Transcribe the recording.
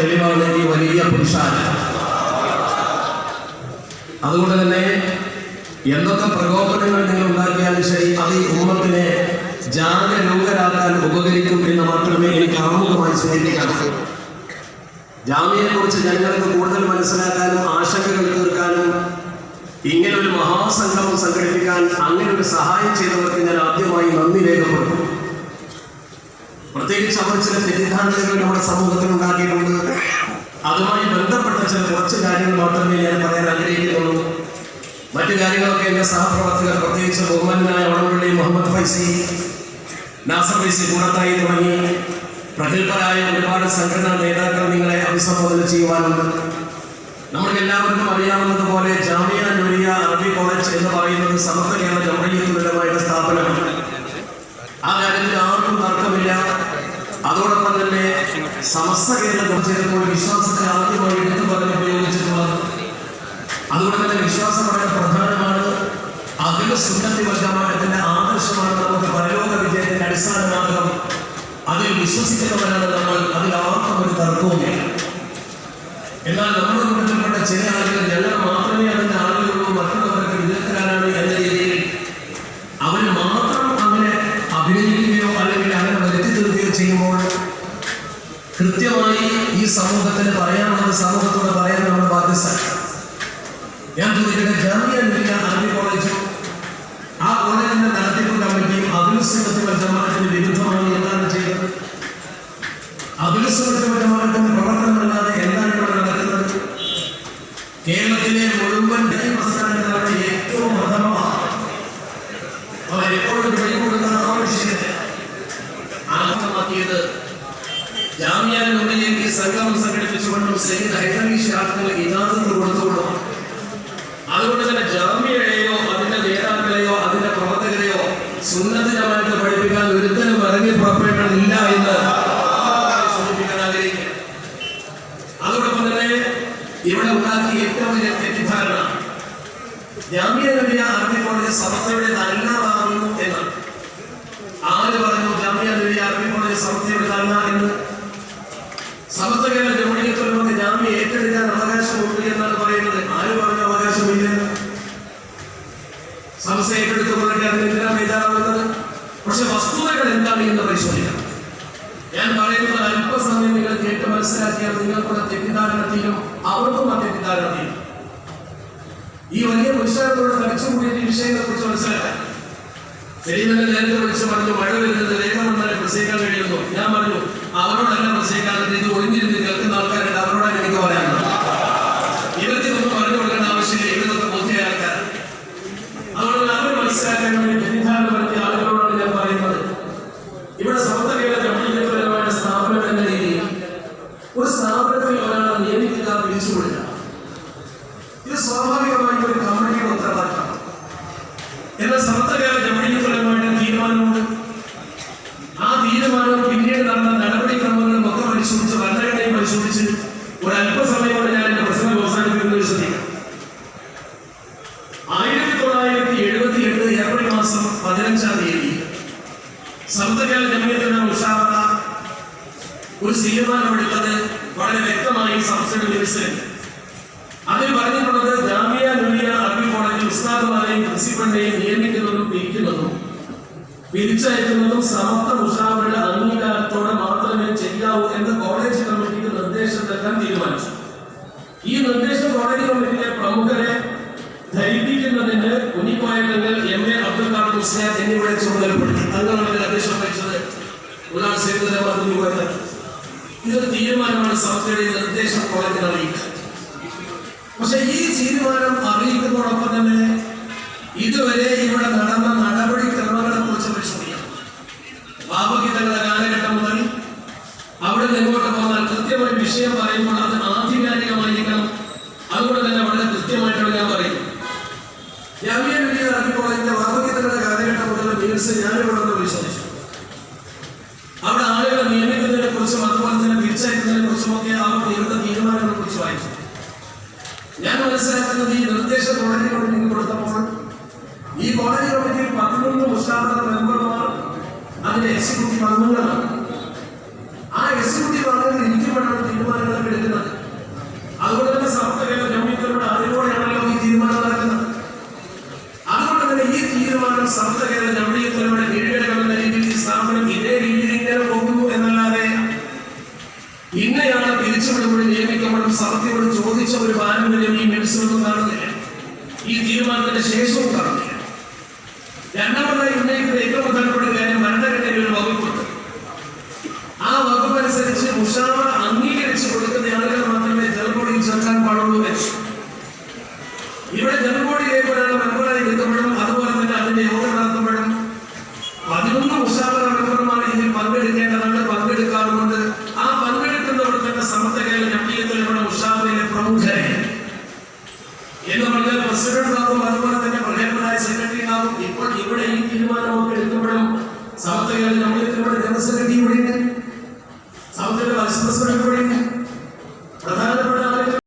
തെളിവാണ് ഈ വലിയ പുരുഷാരം. അതുകൊണ്ട് തന്നെ എന്തൊക്കെ പ്രകോപനങ്ങൾ നിങ്ങൾ ഉണ്ടാക്കിയാലും ശരി അത് ഈ ഉമ്മത്തിനെ ജാഗരൂകരാക്കാൻ ഉപകരിക്കും എന്ന് മാത്രമേ എനിക്ക് ആമുഖമായി സൂചിപ്പിക്കാനുള്ളൂ ജാമ്യയെ കുറിച്ച് ജനങ്ങൾക്ക് കൂടുതൽ മനസ്സിലാക്കാനും ആശങ്കകൾ തീർക്കാനും ഇങ്ങനെ ഒരു മഹാസംഗമം സംഘടിപ്പിക്കാൻ അങ്ങനെ ഒരു സഹായം ചെയ്തവർക്ക് ഞാൻ ആദ്യമായി നന്ദി രേഖപ്പെടുത്തും പ്രത്യേകിച്ച് അവർ ചില തെറ്റിദ്ധാരണകൾ നമ്മുടെ സമൂഹത്തിൽ ഉണ്ടാക്കിയിട്ടുണ്ട്. അതുമായി ബന്ധപ്പെട്ട ചില കുറച്ച് കാര്യങ്ങൾ മാത്രമേ ഞാൻ പറയാൻ ആഗ്രഹിക്കുന്നുള്ളൂ. മറ്റു കാര്യങ്ങളൊക്കെ എന്റെ സഹപ്രവർത്തകർ പ്രത്യേകിച്ച് ബഹുമാനായ വടംപള്ളി മുഹമ്മദ് ഫൈസി നാസർ ഫൈസി കൂടത്തായി തുടങ്ങി. പ്രഗത്ഭരായ ഒരുപാട് സംഘടനാ നേതാക്കൾ നിങ്ങളെ അഭിസംബോധന ചെയ്യുവാനുണ്ട്. നമുക്ക് എല്ലാവർക്കും അറിയാവുന്നതുപോലെ ജാമിയ നുരിയ അറബി കോളേജ് എന്ന് പറയുന്നത് സമസ്ത കേരള ജമയത്തുലമായുടെ സ്ഥാപനമാണ്. ആ കാര്യത്തിൽ ആർക്കും തർക്കമില്ല. അതോടൊപ്പം തന്നെ സമസ്ത കേരളം ചേരുമ്പോൾ വിശ്വാസത്തെ ആദ്യമായി എടുത്തു പറഞ്ഞ് ഉപയോഗിച്ചിട്ടുള്ളത്. അതുകൊണ്ട് തന്നെ വിശ്വാസം വളരെ പ്രധാനമാണ്. അഖില സുന്നത്തി വർഗമാനത്തിന്റെ ആദർശമാണ് നമുക്ക് പരലോക വിജയത്തിന്റെ അടിസ്ഥാന മാർഗം അതിൽ വിശ്വസിക്കുന്നവരാണ് നമ്മൾ അതിൽ ആർക്കും ഒരു തർക്കവുമില്ല. എന്നാൽ നമ്മുടെ കൂട്ടത്തിൽപ്പെട്ട ചില ആളുകൾ ഞങ്ങൾ മാത്രമേ സമൂഹത്തിന് പറയാനുള്ളത് സമൂഹത്തോട് പറയാൻ നമ്മുടെ ബാധ്യസ്ഥ ഞാൻ ചോദിക്കട്ടെ ജാമ്യ അറബി കോളേജും ആ കോളേജിന്റെ നടത്തിപ്പ് കമ്മിറ്റിയും അഖിലസുന്നത്തി ജമാഅത്തിന് വിരുദ്ധമായി എന്താണ് ചെയ്തത്. അഖിലസുന്നത്തി ജമാഅത്തിന്റെ പ്രവർത്തനമല്ലാതെ എന്താണ് ഇവിടെ നടക്കുന്നത്? കേരളത്തിലെ മുഴുവൻ പ്രസ്ഥാനങ്ങളുടെ ഏറ്റവും പ്രഥമമാണ്. അവർ എപ്പോഴും വഴികൊടുക്കുന്ന ആ വിഷയത്തെ ആരംഭമാക്കിയത് ജാമ്യ നുരിയയ്ക്ക് സംഗമം സംഘടിപ്പിച്ചുകൊണ്ടും സയ്യിദ് ഹൈദരി ഷാഖിന് ഇജാസത്ത് കൊടുത്തുകൊണ്ടും? അതുകൊണ്ട് തന്നെ ജാമ്യയെയോ അതിന്റെ നേതാക്കളെയോ അതിന്റെ പ്രവർത്തകരെയോ ജമാഅത്ത് പഠിപ്പിക്കാൻ ഒരുത്തനും ഇറങ്ങി പുറപ്പെടേണ്ടതില്ല എന്ന് ഇവിടെ ഉണ്ടാക്കിയ ഏറ്റവും വലിയ തെറ്റിദ്ധാരണ ജാമ്യ നബിയ അറബി കോളേജ് സമസ്തയുടെ തല്ലാതാകുന്നു എന്ന് ആര് പറഞ്ഞു ജാമ്യ നബിയ അറബി കോളേജ് സമസ്തയുടെ നല്ല എന്ന്? സമസ്ത കേരള ജമണിയത്തുള്ളവർക്ക് ജാമ്യം ഏറ്റെടുക്കാൻ അവകാശമുണ്ട് എന്നാണ് പറയുന്നത്. ആര് പറഞ്ഞ അവകാശമില്ല? സമസ്യ ഏറ്റെടുത്തുകൊണ്ടൊക്കെ കൊള്ളട്ടെ അതിന് എന്തിനാണ് ബേജാറാവുന്നത് പക്ഷെ വസ്തുതകൾ എന്താണ് എന്ന് പരിശോധിക്കാം ഞാൻ പറയുന്നത് അല്പസമയം നിങ്ങൾ കേട്ട് മനസ്സിലാക്കിയാൽ നിങ്ങൾക്കുള്ള തെറ്റിദ്ധാരണ തീരും. അവർക്കും ആ തെറ്റിദ്ധാരണ തീരും. ഈ വലിയ പുരുഷാരത്തോട് തടിച്ചുകൂടിയ ഈ വിഷയങ്ങളെ കുറിച്ച് മനസ്സിലാക്കാൻ. ശരീരത്തെ നേരത്തെ വിളിച്ച് പറഞ്ഞു മഴ വരുന്നത് വേഗം വന്നാൽ പ്രസംഗിക്കാൻ കഴിയുന്നു ഞാൻ പറഞ്ഞു അവരോടല്ല പ്രസംഗിക്കാതെ ഇത് ഒളിഞ്ഞിരുന്ന് കേൾക്കുന്ന ആൾക്കാരുണ്ട്. അവരോടാണ് എനിക്ക് പറയാനുള്ളത് ഇവർക്ക് ഇതൊന്നും പറഞ്ഞു കൊടുക്കേണ്ട ആവശ്യമില്ല ഇവരൊക്കെ ബോധ്യമായ ആൾക്കാർ അതുകൊണ്ട് അവർ മനസ്സിലാക്കാൻ വേണ്ടി തെറ്റിദ്ധാരണ പറ്റിയ ആളുകളോടാണ് ഞാൻ പറയുന്നത് ഇവിടെ സമസ്ത കേരള ജമീയത്തുപരമായ സ്ഥാപനം എന്ന രീതിയിൽ ഒരു സ്ഥാപനത്തിൽ ഒരാളെ നിയമിക്കുക പിരിച്ചുകൊടുക്കുക ഇത് സ്വാഭാവികമായും ഒരു കമ്മിറ്റിയുടെ ഉത്തരവാദിത്തമാണ് എന്നാൽ സമസ്ത കേരള ജമീയത്തുപരമായ തീരുമാനമുണ്ട് ആ തീരുമാനവും പിന്നീട് നടന്ന നടപടിക്രമങ്ങളും ഒക്കെ പരിശോധിച്ച് ഭരണഘടനയും പരിശോധിച്ച് ഒരു അല്പസമയം കൊണ്ട് ഞാൻ എന്റെ പ്രസംഗം അവസാനിപ്പിക്കുന്നത് ശ്രദ്ധിക്കാം ആയിരത്തി തൊള്ളായിരത്തി എഴുപത്തി എട്ട് ഏപ്രിൽ മാസം പതിനഞ്ചാം തീയതി സമുദ്രകാല ജമീയത്തിന്റെ ഉഷാവറ ഒരു തീരുമാനമെടുത്തത് വളരെ വ്യക്തമായി സംസ്ഥാന മിനിസ്റ്റർ. അതിൽ പറഞ്ഞിട്ടുള്ളത് ജാമിയ നുലിയ അറബി കോളേജിൽ ഉസ്താദുമാരെയും പ്രിൻസിപ്പലിനെയും നിയമിക്കുന്നതും പിരിക്കുന്നതും പിരിച്ചയക്കുന്നതും സമത്വ ഉഷാവയുടെ അംഗീകാരത്തോടെ മാത്രമേ ചെയ്യാവൂ എന്ന് കോളേജ് കമ്മിറ്റിക്ക് നിർദ്ദേശം നൽകാൻ തീരുമാനിച്ചു. ഈ നിർദ്ദേശം കോളേജ് കമ്മിറ്റിയിലെ പ്രമുഖരെ ധരിപ്പിക്കുന്നതിന് കുഞ്ഞിക്കോയങ്ങൾ എം എ അബ്ദുൽ ഖാദർ മുസ്ലിം എന്നിവരെ ചുമതലപ്പെടുത്തി തങ്ങളാണ് ഇതിന് അധ്യക്ഷം വഹിച്ചത്. ഒരാൾ സേതുതരമാർ കുഞ്ഞിക്കോയങ്ങൾ ഇതൊരു തീരുമാനമാണ് സംസ്ഥയുടെ നിർദ്ദേശം കോളേജിൽ അറിയിക്കുക. പക്ഷെ ഈ തീരുമാനം അറിയിക്കുന്നതോടൊപ്പം തന്നെ തിരിച്ചയക്കുന്നതിനെ കുറിച്ചുമൊക്കെ അവർ എടുത്ത തീരുമാനങ്ങളെ കുറിച്ച് വായിച്ചു. ഞാൻ മനസ്സിലാക്കുന്നത് ഈ നിർദ്ദേശ കോടതി കമ്മിറ്റിക്ക് കൊടുത്തപ്പോൾ ഈ കോടതി കമ്മിറ്റിയിൽ പതിനൊന്ന് മുസ്ലാമത മെമ്പർമാർ അതിന്റെ എക്സിക്യൂട്ടീവ് അംഗങ്ങളാണ്. ആ എക്സിക്യൂട്ടീവ് അംഗങ്ങൾ ഇരിക്കുമ്പോഴാണ് തീരുമാനങ്ങളൊക്കെ എടുക്കുന്നത്. അതുകൊണ്ട് തന്നെ സമത്വ കമ്മിറ്റികളുടെ അറിവോടെയാണല്ലോ ഈ തീരുമാനം നടക്കുന്നത്. അതുകൊണ്ട് തന്നെ ഈ തീരുമാനം സമത്വ കേരള ജമീയത്തിലൂടെ കീഴടക്കണമെന്ന രീതിയിൽ സ്ഥാപനം നിയമിക്കുമ്പോഴും ചോദിച്ച ഒരു പാരമ്പര്യം ഈ മെഡിസിനൊന്നും കാണുന്നില്ല. ഈ തീരുമാനത്തിന്റെ ശേഷവും കാണുന്നില്ല. രണ്ടാമതായി ഉന്നയിക്കുന്ന ഏറ്റവും പ്രധാനപ്പെട്ട കാര്യം ഭരണഘടനയിൽ ഒരു വകുപ്പുണ്ട്. ആ വകുപ്പ് അനുസരിച്ച് മുഷാവറ അംഗീകരിച്ചു കൊടുക്കുന്ന ആളുകൾ മാത്രമേ ജനബോഡിയിൽ ചേർക്കാൻ പാടുള്ളൂ എന്ന്. ഇവിടെ ജനബോഡിയിലേക്ക് ഒരാൾ മെമ്പറായി എടുക്കപ്പെടും അതുപോലെ തന്നെ അതിന്റെ യോഗം നടത്തപ്പെടും പതിനൊന്ന് ഉഷാറ മെമ്പർമാർ ഇതിൽ പങ്കെടുക്കേണ്ടതാണ് പങ്കെടുക്കാറുമുണ്ട്. ആ പങ്കെടുക്കുന്നവർ തന്നെ സമത്തകേല ജമീയത്തിൽ Deus.